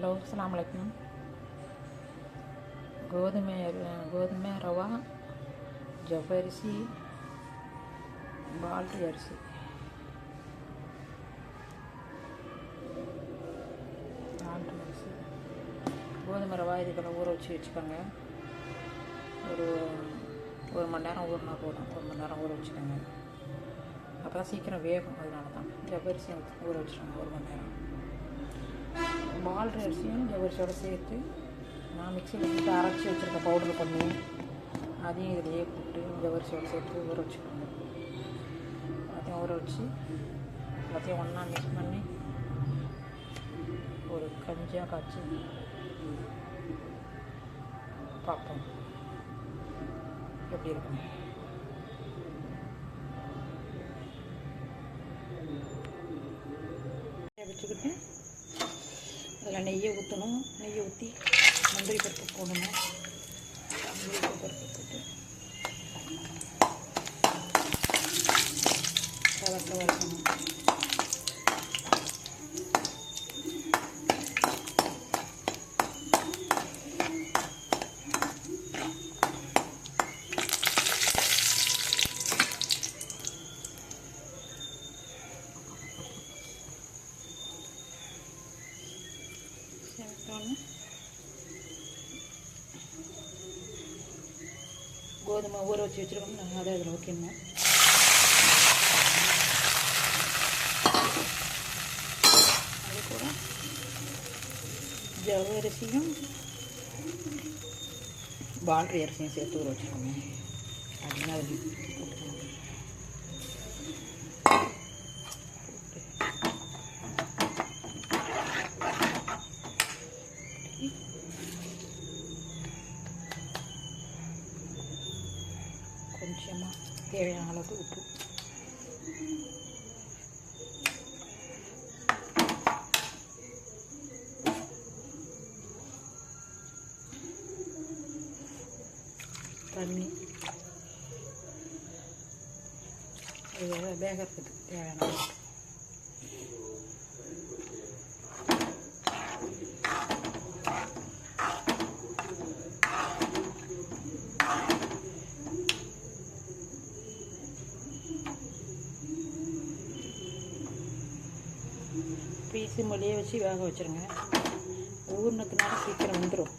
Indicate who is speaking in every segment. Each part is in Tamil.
Speaker 1: ஹலோ அஸ்லாம் வலைக்கம் கோதுமை கோதுமை ரவா ஜவ்வரிசி பால்ரி அரிசி பால்ரி அரிசி கோதுமை ரவா இதுக்கெல்லாம் ஊற வச்சு வச்சுக்கோங்க. ஒரு ஒரு மணி நேரம் ஊறினா போதும். ஒரு மணி நேரம் ஊற வச்சுக்கோங்க. அப்போ சீக்கிரம் வேகும் அதனால தான் ஜவ்வரிசி ஊற வச்சுருங்க ஒரு மணி நேரம். பால்ட்ரு அரிசியும் ஜவ்வரிசியோட சேர்த்து நான் மிக்சியில் போட்டு அரைச்சி வச்சுருக்க பவுடர் பண்ணி அதையும் இதிலேயே போட்டு ஜவ்வரிசியோட சேர்த்து ஊற வச்சுக்கோங்க. எல்லாத்தையும் ஊற வச்சு எல்லாத்தையும் ஒன்றா மிக்ஸ் பண்ணி ஒரு கஞ்சியாக காய்ச்சி பார்ப்போம். எப்படி இருக்கும் வச்சுக்கிட்டு அதில் நெய்யை ஊற்றணும். நெய்யை ஊற்றி முந்திரி பருப்பு போடணும். முந்திரி பருப்பு போட்டு வதக்க வளர்க்கணும் சேர்த்தோன்னு கோதுமை ஊற வச்சு வச்சுருக்கோம் நாங்கள் அதை அதில் வைக்கணும் அது கூட ஜவ்வரிசியும் பால்ட்ரி அரிசியும் சேர்த்து ஊற வச்சுருக்கோங்க அப்படின்னு அதில் போட்டுக்கணும் கொஞ்சமாக தேவையான அளவுக்கு உப்பு தண்ணி இது வேகிறதுக்கு தேவையான சிம்மிலேயே வச்சு வேக வச்சுருங்க. ஊர்னத்துனால சீக்கிரம் வந்துடும்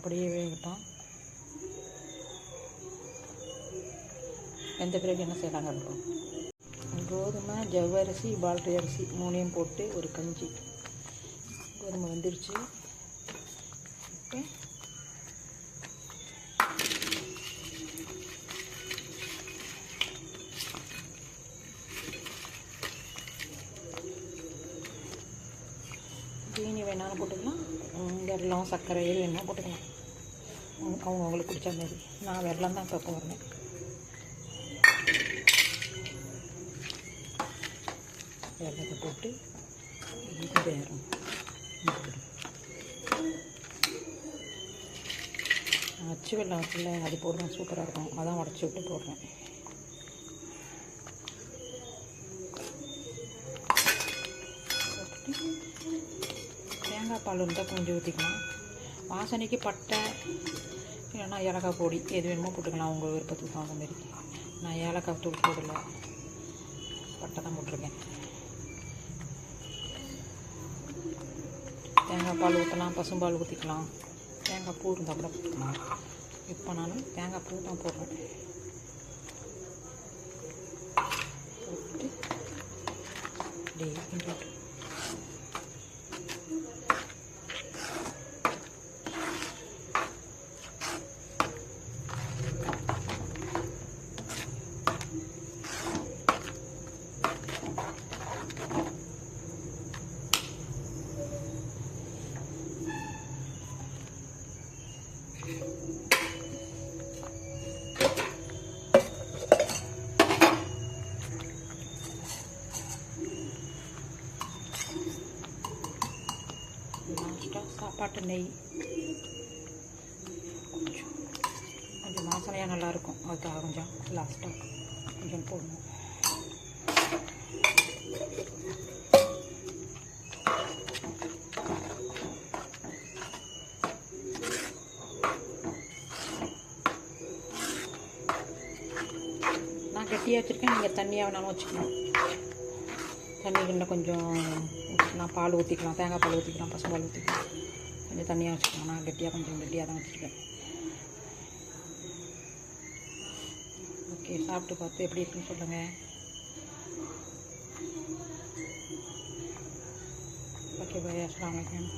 Speaker 1: அப்படியே வேகட்டும். எந்த பிறகு என்ன செய்யலாங்க இருக்கும் கோதுமை ஜவ்வரிசி பால்ட்ரி அரிசி மூணையும் போட்டு ஒரு கஞ்சி. கோதுமை வந்துருச்சு. இப்போ ஜீனி வேணாலும் போட்டுக்கலாம். உம், சர்க்கரை எது வேணாலும் போட்டுக்கலாம். அவங்க அவங்களுக்கு பிடிச்ச மாதிரி. நான் வெல்லம் தான் இப்போ போடுறேன் வெள்ளத்தை போட்டு இது வேறும் அச்சு வெள்ளம் இருக்குல்ல அது போடுறேன் சூப்பராக இருக்கும். அதான் உடச்சி விட்டு போடுறேன். தேங்காய் பால் இருந்தால் கொஞ்சம் ஊற்றிக்கலாம் வாசனைக்கு பட்டை இல்லைன்னா ஏலக்காய் பொடி எது வேணுமோ போட்டுக்கலாம். உங்கள் விருப்பத்துக்கு தகுந்த மாரி நான் ஏலக்காய் தூள் போடல. பட்டை தான் போட்டிருக்கேன். தேங்காய் பால் ஊற்றலாம் பசும்பால் ஊற்றிக்கலாம் தேங்காய் பூ இருந்தால் கூட ஊற்றலாம் இப்போ நான் தேங்காய் பூ தான் போடுறேன் போட்டு அப்படியே கிண்டிட்டு நெய். கொஞ்சம் கொஞ்சம் வாசனையாக நல்லாயிருக்கும் அதுக்காக கொஞ்சம் லாஸ்ட்டாக கொஞ்சம் போடணும். நான் கெட்டியாக வச்சுருக்கேன். நீங்கள் தண்ணியாக வேணாலும் வச்சுக்கலாம். தண்ணி இன்னும் கொஞ்சம் நான் பால் ஊற்றிக்கலாம் தேங்காய் பால் ஊற்றிக்கலாம் பசும்பால் ஊற்றிக்கலாம் கொஞ்சம் தண்ணியாக வச்சுக்கலாம் நான் கெட்டியாக கொஞ்சம் கெட்டியாக தான் வச்சுருக்கேன் ஓகே சாப்பிட்டு பார்த்து எப்படி இருக்குன்னு சொல்லுங்கள் ஓகே பாய் அஸ்லாம் வலைக்கம்